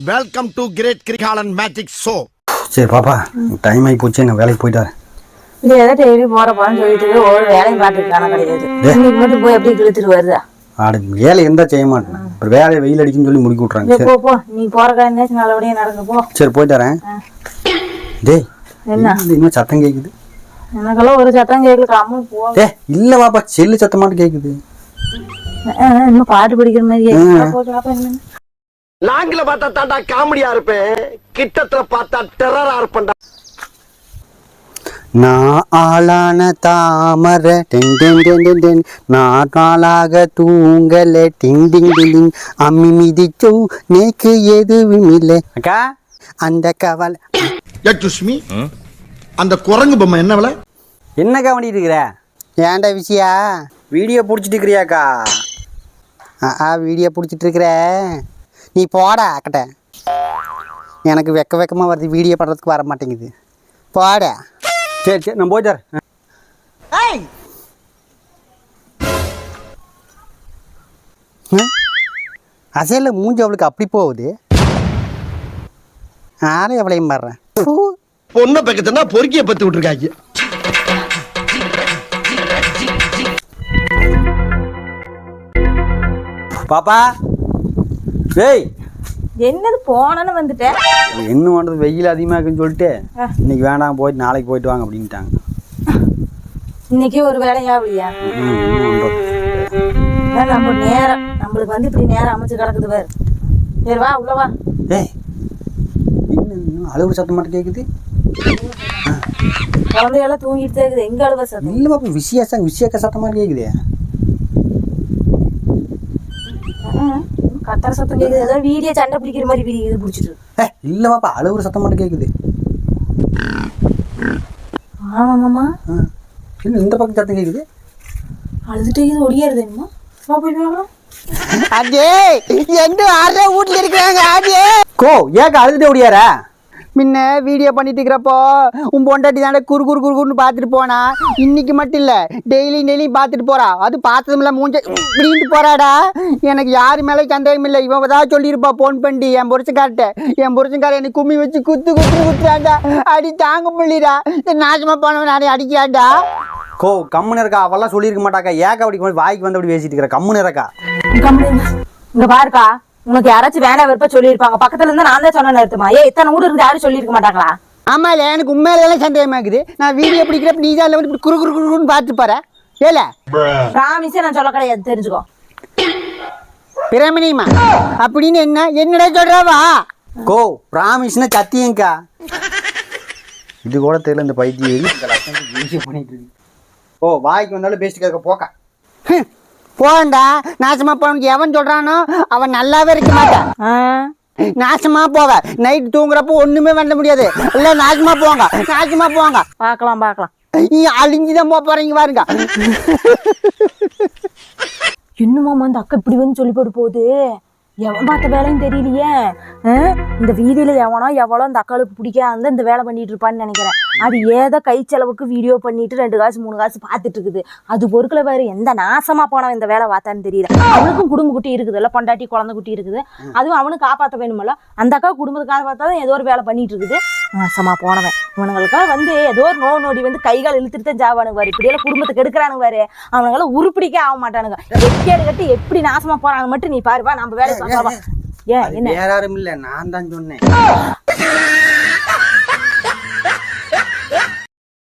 Welcome to great Kirikalan magic show சரி பாப்பா time ஆகி போச்சு நான் வேலைக்கு போயிட்டு வரேன் இது ஏதோ டெய்லி போற போறேன்னு சொல்லிட்டு ஒரு வேலையும் பார்த்துருக்கான கிடையாது. இன்னைக்கு மட்டும் போய் எப்படி இழுத்துட்டு வருதா? ஆடு வேலை இருந்தா செய்ய மாட்டேன். அப்புறம் வேலை வெயில் அடிக்குன்னு சொல்லி முடிக்க விட்றாங்க போ போ. நீ போற காரணம் நல்லபடியா நடந்து போ. சரி போயிட்டு வரேன். டேய் என்ன? இன்னும் சத்தம் கேக்குது. எனக்கெல்லாம் ஒரு சத்தம் கேட்கல அம்மா போ. ஏ இல்ல பாப்பா செல்லு சத்தம் மட்டும் கேக்குது. அஹ், அஹ், இன்னும் பாட்டு படிக்கிற மாதிரி. லாங்கில பார்த்தா தாண்டா காமெடியா இருப்பேன். கிட்டத்துல பார்த்தா டெரரா இருப்பேன்டா. நான் ஆளான தாமரை ten ten ten ten ten. நான் நாளாக தூங்கல டிங் டிங் டிங் அம்மி மிதிச்சும் நேக்கு எதுவும் இல்லை. அக்கா? அந்த கவலை. யட்டுஷ்மி அந்த குரங்கு பொம்மை என்ன விலை? என்னக்கா பண்ணிட்டு இருக்கிற? ஏன்டா விஷயா வீடியோ பிடிச்சிட்டு இருக்கிறியாக்கா? ஆ ஆ வீடியோ பிடிச்சிட்டு இருக்கிற நீ போடா அக்கட்ட. எனக்கு வெக்க வெக்கமாக வருது வீடியோ பண்ணுறதுக்கு வர மாட்டேங்குது. போடா. சரி சரி நான் போயிட்டார் அசையில் மூஞ்சி அவளுக்கு அப்படி போகுது? யாரும் எவ்வளையும் பாடுறேன் பொண்ணை பக்கத்துனா பொறுக்கிய பத்து விட்டுருக்காங்க. பாப்பா டேய். என்னது போனன்னு வந்துட்டேன் என்ன பண்ணுறது வெயில் அதிகமாக இருக்குன்னு சொல்லிட்டு இன்னைக்கு வேண்டாம் போயிட்டு நாளைக்கு போயிட்டு வாங்க அப்படின்ட்டாங்க. இன்னைக்கு ஒரு வேலையா பண்றது? நம்ம நேரம் நம்மளுக்கு வந்து இப்படி நேரம் அமைச்சு கிடக்குது பாரு. சரி வா உள்ள வா. ஏய் என்ன அழுவு சத்தம் மட்டும் கேட்குது குழந்தையெல்லாம் தூங்கிட்டு இருக்குது. எங்க அழுவ சத்தம்? இல்லை பாப்பா விசியாசம் விசியக்க சத்தம் மாதிரி கேட்குதே கத்தர சத்தம் கேக்குது. ஏதோ வீடியோ சண்டை பிடிக்கிற மாதிரி வீடியோ பிடிச்சிட்டு இல்லை பாப்பா அழுவுற சத்தம் மட்டும் கேட்குது ஆமாம்மாம்மா ஆ என்ன இந்த பக்கம் சத்தம் கேட்குது அழுதுட்டு இது ஒடியாருது என்னமா. வா போயிட்டு அடே என்ன அரை வீட்ல இருக்கிறாங்க அடே. கோ ஏக்க அழுதுட்டு ஓடியாரா முன்ன வீடியோ பண்ணிட்டு இருக்கிறப்போ உன் பொண்டாட்டி தானே குறு குறு குறு குறுன்னு பார்த்துட்டு போனா இன்னைக்கு மட்டும் இல்லை டெய்லி டெய்லியும் பார்த்துட்டு போறா. அது பார்த்ததுமில்ல மூஞ்ச இப்படின்ட்டு போறாடா. எனக்கு யாரு மேலே சந்தேகம் இல்லை. இவன் ஏதாவது சொல்லியிருப்பா ஃபோன் பண்ணி என் புருஷன்கார்ட்ட. என் புருஷன்கார என்னை கும்மி வச்சு குத்து குத்து குத்துறாண்டா அடி தாங்க முடியடா நாசமா போனவன் நானே அடிக்கிறாண்டா கோ கம்முன்னு இருக்கா. அவெல்லாம் சொல்லியிருக்க மாட்டாக்கா. ஏக்கா அப்படி வாய்க்கு வந்து அப்படி பேசிட்டு இருக்கிற. கம்முன்னு இருக்கா. இங்க பாருக்கா. உனக்கு யாராச்சும் வேணா வெறுப்ப சொல்லியிருப்பாங்க. பக்கத்துல இருந்து நான் தான் சொன்ன நிறுத்துமா ஏ இத்தனை ஊர் இருந்து யாரும் சொல்லியிருக்க மாட்டாங்களா? ஆமா இல்ல எனக்கு உண்மையில சந்தேகமா இருக்குது நான் வீடியோ பிடிக்கிறப்ப நீ தான் வந்து இப்படி குறு குறு குறுன்னு பார்த்து போற. ஏல? ராமிஸே நான் சொல்ல கிடையாது தெரிஞ்சுக்கோ. பிரமணியமா அப்படின்னு என்ன? என்னடா சொல்றவா கோ பிராமிஸ்னா சத்தியங்கா இது கூட தெரியல இந்த பைத்தியம். வீடியோ பண்ணிட்டு இருக்கு. ஓ வாய்க்கு வந்தாலும் பேசிட்டு கேட்க போக்கா. போண்டா நாசமா போனக்கு எவன் சொல்றானோ அவன் நல்லாவே இருக்க மாட்டான். நாசமா போக நைட் தூங்குறப்போ ஒண்ணுமே பண்ண முடியாது. இல்ல நாசமா போங்க. நாசமா போங்க. பார்க்கலாம் பார்க்கலாம். நீ அழிஞ்சுதான் போக போறீங்க பாருங்க. இன்னுமாமா அந்த அக்கா இப்படி வந்து சொல்லி போட்டு போகுது? எவன் பார்த்த வேலையும் தெரியலையே? இந்த வீதியில எவனோ எவ்வளோ இந்த அக்காளுக்கு பிடிக்காத இந்த வேலை பண்ணிட்டு இருப்பான்னு நினைக்கிறேன். அது ஏதோ கை செலவுக்கு வீடியோ பண்ணிட்டு ரெண்டு காசு மூணு காசு பார்த்துட்டு இருக்குது. அது பொறுக்கல வேறு எந்த நாசமா போனவன் இந்த வேலை பார்த்தான்னு தெரியல. அவனுக்கும் குடும்ப குட்டி இருக்குதுல்ல பொண்டாட்டி குழந்தை குட்டி இருக்குது. அதுவும் அவனுக்கு காப்பாற்ற வேணுமல்ல. அந்த அக்கா குடும்பத்தை காப்பாற்றாதான் ஏதோ ஒரு வேலை பண்ணிட்டு இருக்குது. நாசமா போனவன். இவனுங்களுக்காக வந்து ஏதோ ஒரு நோய் நொடி வந்து கைகால் இழுத்துட்டு தான் ஜாவானுங்க பாரு. இப்படியெல்லாம் குடும்பத்தை கெடுக்கிறானுங்க பாரு. அவனுங்கள உருப்பிடிக்க ஆக மாட்டானுங்க. எக்கேடு கட்டி எப்படி நாசமா போறாங்க மட்டும் நீ பாருப்பா நம்ம வேலை ஏன் என்ன? யாரும் இல்ல நான் தான் சொன்னேன்.